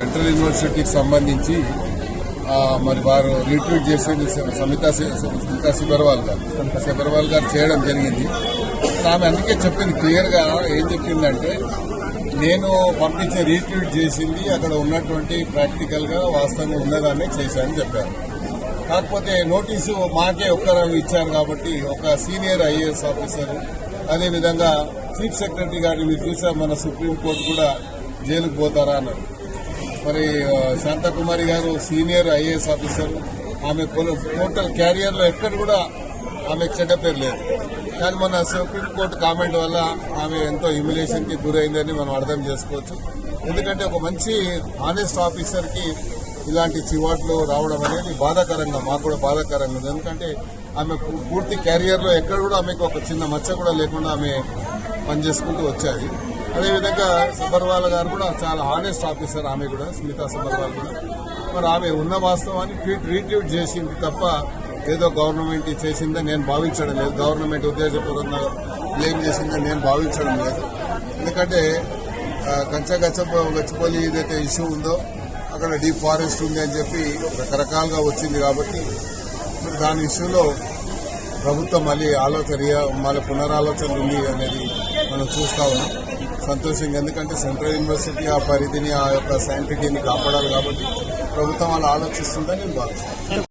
Central యూనివర్సిటీకి సంబంధించి మరి వారు రీట్రీట్ చేసేది సమితా సమితా సిబర్వాల్ గారు సిబర్వాల్ గారు చేయడం జరిగింది. ఆమె అందుకే చెప్పింది క్లియర్గా ఏం చెప్పిందంటే నేను పంపించే రీట్రీట్ చేసింది అక్కడ ఉన్నటువంటి ప్రాక్టికల్గా వాస్తవంగా ఉన్నదాన్ని చేశానని చెప్పారు. కాకపోతే నోటీసు మాకే ఒక్కరు ఇచ్చారు కాబట్టి ఒక సీనియర్ ఐఏఎస్ ఆఫీసర్ అదేవిధంగా చీఫ్ సెక్రటరీ గారిని మీరు చూసారు మన సుప్రీంకోర్టు కూడా జైలుకు పోతారా అన్నారు. మరి Santhakumari garu senior IAS officer. ఆమె పొల- టోటల్ క్యారియర్లో ఎక్కడ కూడా ఆమె చెడ్డ పేరు లేదు. కానీ మన సుప్రీంకోర్టు కామెంట్ వల్ల ఆమె ఎంతో హ్యూమిలేషన్కి గురైందని మనం అర్థం చేసుకోవచ్చు. ఎందుకంటే ఒక మంచి ఆనెస్ట్ ఆఫీసర్కి ఇలాంటి చివాట్లు రావడం అనేది బాధాకరంగా మాకు కూడా బాధాకరంగా ఉంది. ఎందుకంటే ఆమె పూర్తి క్యారియర్లో ఎక్కడ కూడా ఆమెకు ఒక చిన్న మచ్చ కూడా లేకుండా ఆమె పనిచేసుకుంటూ వచ్చాయి అదేవిధంగా సబర్వాల్ గారు కూడా చాలా హానెస్ట్ ఆఫీసర్ ఆమె కూడా స్మితా సబర్వాల్ కూడా. మరి ఆమె ఉన్న వాస్తవాన్ని ట్వీట్ రీట్వీట్ చేసింది తప్ప ఏదో గవర్నమెంట్ చేసిందని నేను భావించడం లేదు. గవర్నమెంట్ ఉద్దేశపూర్వకంగా బ్లేమ్ చేసిందని నేను భావించడం లేదు. ఎందుకంటే ఆ, కంచ గచ్చ గచ్చిపోలి ఏదైతే ఇష్యూ ఉందో అక్కడ డీప్ ఫారెస్ట్ ఉంది అని చెప్పి రకరకాలుగా వచ్చింది కాబట్టి దాని ఇష్యూలో ప్రభుత్వం మళ్ళీ ఆలోచన మళ్ళీ పునరాలోచన ఉంది అనేది మనం చూస్తా ఉన్నాం. సంతోషంగా ఎందుకంటే సెంట్రల్ యూనివర్సిటీ ఆ పరిధిని ఆ యొక్క సైంటిటీని కాపాడాలి కాబట్టి ప్రభుత్వం అలా ఆలోచిస్తుందని నేను భావిస్తాను